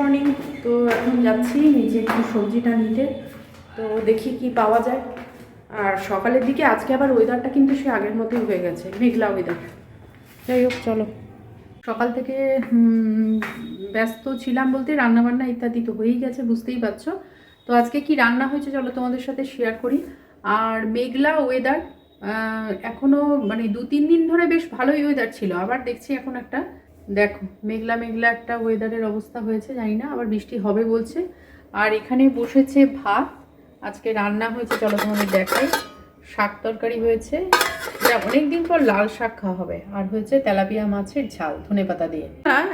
Morning তো এখন যাচ্ছি নিচে একটু সবজিটা নিতে। তো দেখি কি পাওয়া যায়। আর সকালের দিকে, আজকে আবার ওয়েদারটা কিন্তু সে আগের মতোই হয়ে গেছে, মেঘলা ওয়েদার যাই হোক, চলো। সকাল থেকে ব্যস্ত ছিলাম বলতে রান্নাবান্না ইত্যাদি তো হয়েই গেছে, বুঝতেই পারছ। তো আজকে কি রান্না হয়েছে চলো তোমাদের সাথে শেয়ার করি। আর মেঘলা ওয়েদার এখনও মানে দু তিন দিন ধরে বেশ ভালোই ওয়েদার ছিল, আবার দেখছি এখন একটা দেখো, মেঘলা মেঘলা একটা ওয়েদারের অবস্থা হয়েছে, জানি না, আবার বৃষ্টি হবে বলছে। আর এখানে বসেছে ভাত, আজকে রান্না হয়েছে, চলো তোমাদের দেখাই। শাক তরকারি হয়েছে, যা অনেকদিন পর লাল শাক খাওয়া হবে। আর হয়েছে তেলাপিয়া মাছের ঝাল, ধনে পাতা দিয়ে।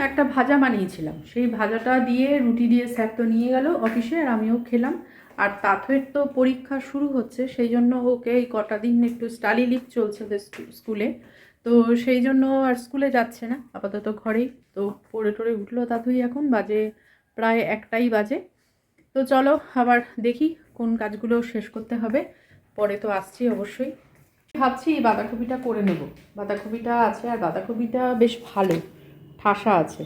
একটা ভাজা বানিয়েছিলাম, সেই ভাজাটা দিয়ে রুটি দিয়ে স্যার তো নিয়ে গেল অফিসে, আর আমিও খেলাম। আর তাথের তো পরীক্ষা শুরু হচ্ছে, সেই জন্য ওকে এই কটা দিন একটু স্টাডি লিভ চলছে স্কুলে। তো সেই জন্য আর স্কুলে যাচ্ছে না, আপাতত ঘরেই। তো পড়ে টড়ে উঠল তাতুই এখন, বাজে প্রায় একটাই বাজে। তো চলো আবার দেখি কোন কাজগুলো শেষ করতে হবে, পরে তো আসছি অবশ্যই। ভাবছি এই বাঁধাকপিটা করে নেব। বাঁধাকপিটা আছে আর বাঁধাকপিটা বেশ ভালো, ঠাসা আছে।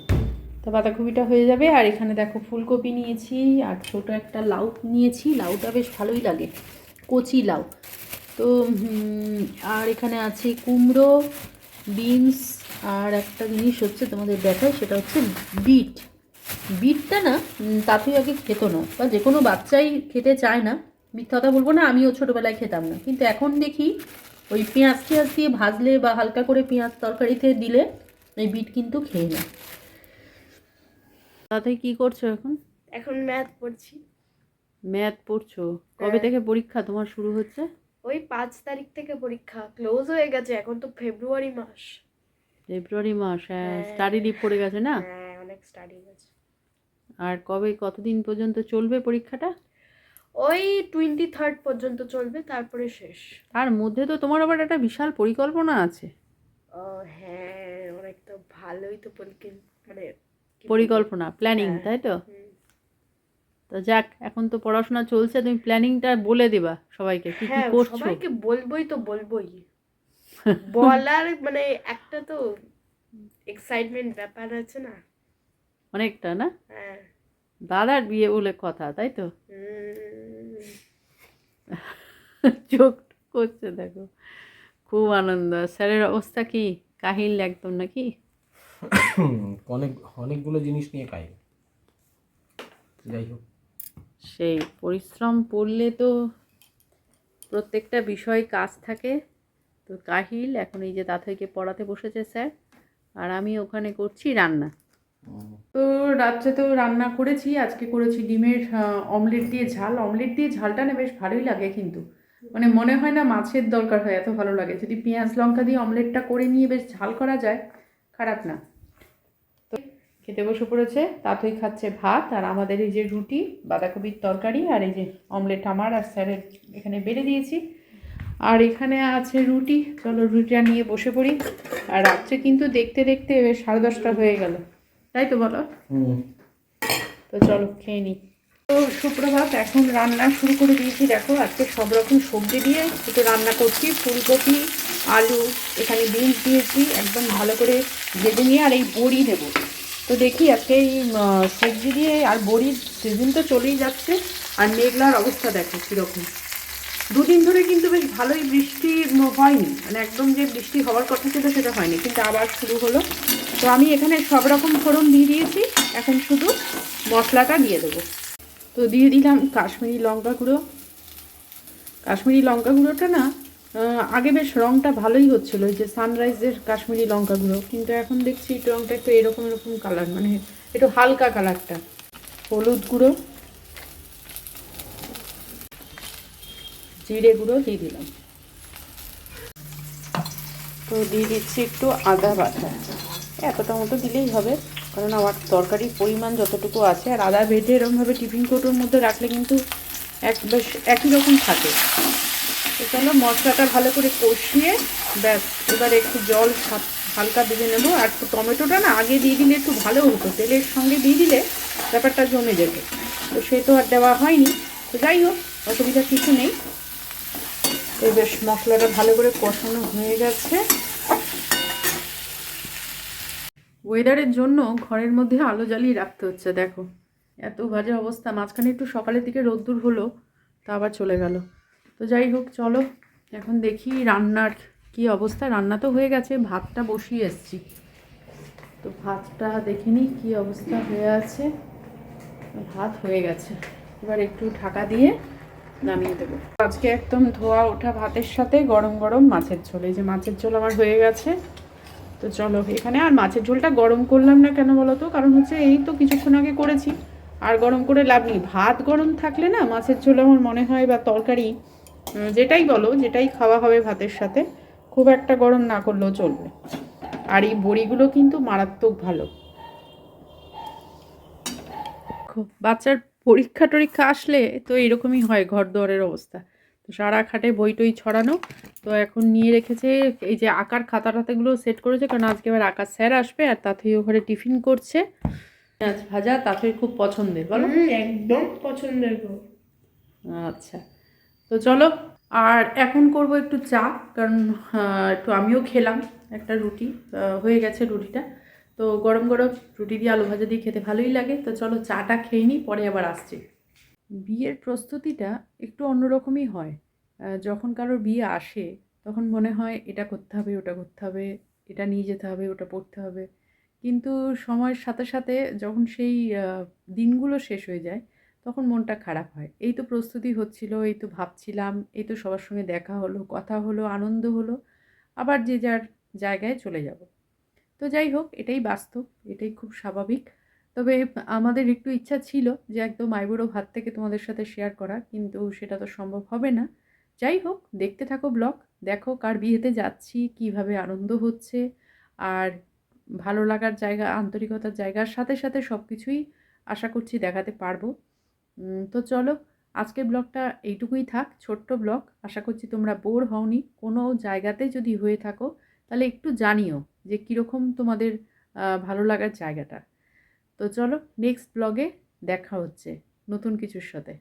তো বাঁধাকপিটা হয়ে যাবে আর এখানে দেখো ফুলকপি নিয়েছি আর ছোট একটা লাউ নিয়েছি, লাউটা বেশ ভালোই লাগে, কচি লাউ। তো আর এখানে আছে কুমড়ো বিনস আর একটা জিনিস হচ্ছে তোমাদের দেখায় সেটা হচ্ছে বিট বিটটা না তাতেই আগে খেত না বা যে কোনো বাচ্চাই খেতে চায় না। মিথ্যা কথা বলব না আমিও ছোটোবেলায় খেতাম না। কিন্তু এখন দেখি ওই পেঁয়াজ টেঁয়াজ দিয়ে ভাজলে বা হালকা করে পেঁয়াজ তরকারিতে দিলে এই বিট কিন্তু খেয়ে না তাতে কি করছ এখন? এখন ম্যাথ পড়ছি। ম্যাথ পড়ছো? কবে হ্যাঁ। থেকে পরীক্ষা তোমার শুরু হচ্ছে? ওই পাঁচ তারিখ থেকে পরীক্ষা ক্লোজ হয়ে গেছে এখন তো ফেব্রুয়ারি মাস ফেব্রুয়ারি মাস হ্যাঁ হ্যাঁ। স্টাডি লিভ পড়ে গেছে না হ্যাঁ অনেক স্টাডি গেছে আর কবে কতদিন পর্যন্ত চলবে পরীক্ষাটা ওই টোয়েন্টি থার্ড পর্যন্ত চলবে তারপরে শেষ তার মধ্যে তো তোমার আবার একটা বিশাল পরিকল্পনা আছে ও হ্যাঁ অনেক তো ভালোই তো পরীক্ষা মানে পরিকল্পনা প্ল্যানিং হ্যাঁ। তাই তো। তো যাক এখন তো পড়াশোনা চলছে তুমি প্ল্যানিংটা বলে দিবা সবাইকে কি কি হ্যাঁ করছ? সবাইকে বলবোই তো বলবোই। বলার মানে একটা তো এক্সাইটমেন্ট ব্যাপার আছে না। অনেকটা না? হ্যাঁ। দাদার বিয়ে বলে কথা তাই তো? চোখ করছে দেখো। খুব আনন্দ। স্যারের অবস্থা কি? কাহিল একদম নাকি? অনেক অনেকগুলো জিনিস নিয়ে খাই যাই হোক। সেই পরিশ্রম পড়লে তো প্রত্যেকটা বিষয় কাজ থাকে। তো কাহিল, এখন এই যে তাথইকে পড়াতে বসেছে স্যার, আর আমি ওখানে করছি রান্না। তো রাত্রে তো রান্না করেছি, আজকে করেছি ডিমের অমলেট দিয়ে ঝাল। অমলেট দিয়ে ঝালটা না বেশ ভালোই লাগে কিন্তু। মানে মনে হয় না মাছের দরকার হয়, এত ভালো লাগে। যদি পেঁয়াজ, লঙ্কা দিয়ে অমলেটটা করে নিয়ে বেশ ঝাল করা যায়, খারাপ না। খেতে বসে পড়েছে তাতই খাচ্ছে ভাত আর আমাদের এই যে রুটি বাঁধাকপির তরকারি আর এই যে অমলেট আমার আর স্যারের এখানে বেড়ে দিয়েছি। আর এখানে আছে রুটি চলো রুটিটা নিয়ে বসে পড়ি। আর রাত্রে কিন্তু দেখতে দেখতে সাড়ে দশটা হয়ে গেল। তাই তো বলো? তো চলো খেয়ে নিই। তো সুপ্রভাত এখন রান্না শুরু করে দিয়েছি। দেখো আজকে সব রকম সবজি দিয়ে একটু রান্না করছি। ফুলকপি আলু এখানে বিনস দিয়েছি একদম ভালো করে ভেজে নিয়ে আর এই বড়ি দেবো। তো দেখি আজকে এই সবজি দিয়ে আর বড়ির সিজন তো চলেই যাচ্ছে, আর মেঘলার অবস্থা দেখো কীরকম। দুদিন ধরে কিন্তু বেশ ভালোই বৃষ্টি হয়নি। মানে একদম যে বৃষ্টি হওয়ার কথা ছিল সেটা হয়নি, কিন্তু আবার শুরু হলো। তো আমি এখানে সব রকম ফোড়ন দিয়ে দিয়েছি, এখন শুধু মশলাটা দিয়ে দেবো। তো দিয়ে দিলাম কাশ্মীরি লঙ্কা গুঁড়ো। কাশ্মীরি লঙ্কা গুঁড়োটা না আগে বেশ রঙটা ভালোই হচ্ছিল যে সানরাইজের কাশ্মীরি লঙ্কাগুলো, কিন্তু এখন দেখছি রঙটা একটু এরকম এরকম কালার মানে একটু হালকা কালারটা হলুদ গুঁড়ো, জিরে গুঁড়ো দিয়ে দিলাম। তো দিয়ে দিচ্ছি একটু আদা বাটা। এতটা মতো দিলেই হবে, কারণ আমার তরকারির পরিমাণ যতটুকু আছে, আর আদা বেটে এরকমভাবে টিফিন কৌটোর মধ্যে রাখলে কিন্তু এক বেশ একই রকম থাকে। তো চলো মশলাটা ভালো করে কষিয়ে, ব্যাস, এবার একটু জল হালকা দিয়ে নেব। আর টমেটোটা না আগে দিয়ে দিলে একটু ভালো হতো, তেলের সঙ্গে দিয়ে দিলে ব্যাপারটা জমে যেত তো সে তো আর দেওয়া হয়নি। তো যাই হোক, অসুবিধা কিছু নেই। তো বেশ, মশলাটা ভালো করে কষানো হয়ে গেছে। ওয়েদারের জন্য ঘরের মধ্যে আলো জ্বালিয়ে রাখতে হচ্ছে, দেখো। এত বাজে অবস্থা, মাঝখানে একটু সকালের দিকে রোদ্দুর হলো, তা আবার চলে গেল। তো যাই হোক, চলো। এখন দেখি রান্নার কি অবস্থা। রান্না তো হয়ে গেছে, ভাতটা বসিয়ে এসছি। তো ভাতটা দেখিনি কি অবস্থা হয়ে আছে। ভাত হয়ে গেছে। এবার একটু ঢাকা দিয়ে নামিয়ে দেবো। আজকে একদম ধোয়া ওঠা ভাতের সাথে গরম গরম মাছের ঝোল। এই যে মাছের ঝোল আমার হয়ে গেছে। তো চলো, এখানে আর মাছের ঝোলটা গরম করলাম না কেন বলো তো কারণ হচ্ছে এই তো কিছুক্ষণ আগে করেছি। আর গরম করে লাভ নেই। ভাত গরম থাকলে না মাছের ঝোল আমার মনে হয় বা তরকারি যেটাই বলো যেটাই খাওয়া হবে ভাতের সাথে খুব একটা গরম না করলেও চলবে। আর এই বড়িগুলো কিন্তু মারাত্মক ভালো। খুব বাচ্চার পরীক্ষা টরীক্ষা আসলে তো এরকমই হয় ঘর দুয়ারের অবস্থা। তো সারা খাটে বই টই ছড়ানো তো এখন নিয়ে রেখেছে এই যে আঁকার খাতা টাতাগুলো সেট করেছে কারণ আজকে এবার আঁকার স্যার আসবে আর তাতেই ওখানে টিফিন করছে। পেঁয়াজ ভাজা তাতেই খুব পছন্দের বলো। একদম পছন্দের আচ্ছা। তো চলো, আর এখন করব একটু চা, কারণ একটু আমিও খেলাম একটা রুটি হয়ে গেছে রুটিটা। তো গরম গরম রুটি দিয়ে আলু ভাজা দিয়ে খেতে ভালোই লাগে। তো চলো চাটা খেয়ে নিই, পরে আবার আসছি। বিয়ের প্রস্তুতিটা একটু অন্যরকমই হয়। যখন কারোর বিয়ে আসে, তখন মনে হয় এটা করতে হবে, ওটা করতে হবে, এটা নিয়ে যেতে হবে, ওটা পড়তে হবে। কিন্তু সময়ের সাথে সাথে যখন সেই দিনগুলো শেষ হয়ে যায় তখন মনটা খারাপ হয়। এই তো প্রস্তুতি হচ্ছিল, এই তো ভাবছিলাম, এই তো সবার সঙ্গে দেখা হলো, কথা হলো, আনন্দ হলো, আবার যে যার জায়গায় চলে যাব। তো যাই হোক, এটাই বাস্তব, এটাই খুব স্বাভাবিক। তবে আমাদের একটু ইচ্ছা ছিল যে একদম আইবুড়ো ভাত থেকে তোমাদের সাথে শেয়ার করা, কিন্তু সেটা তো সম্ভব হবে না। যাই হোক, দেখতে থাকো ব্লগ, দেখো কার বিয়েতে যাচ্ছি, কীভাবে আনন্দ হচ্ছে, আর ভালো লাগার জায়গা, আন্তরিকতার জায়গার সাথে সাথে সব কিছুই আশা করছি দেখাতে পারব। তো চলো, আজকের ব্লগটা এইটুকুই থাক, ছোট্ট ব্লগ। আশা করছি তোমরা বোর হওনি। কোনো জায়গাতে যদি হয়ে থাকো, তাহলে একটু জানিও যে কীরকম তোমাদের ভালো লাগার জায়গাটা। তো চলো নেক্সট ব্লগে দেখা হচ্ছে নতুন কিছুর সাথে।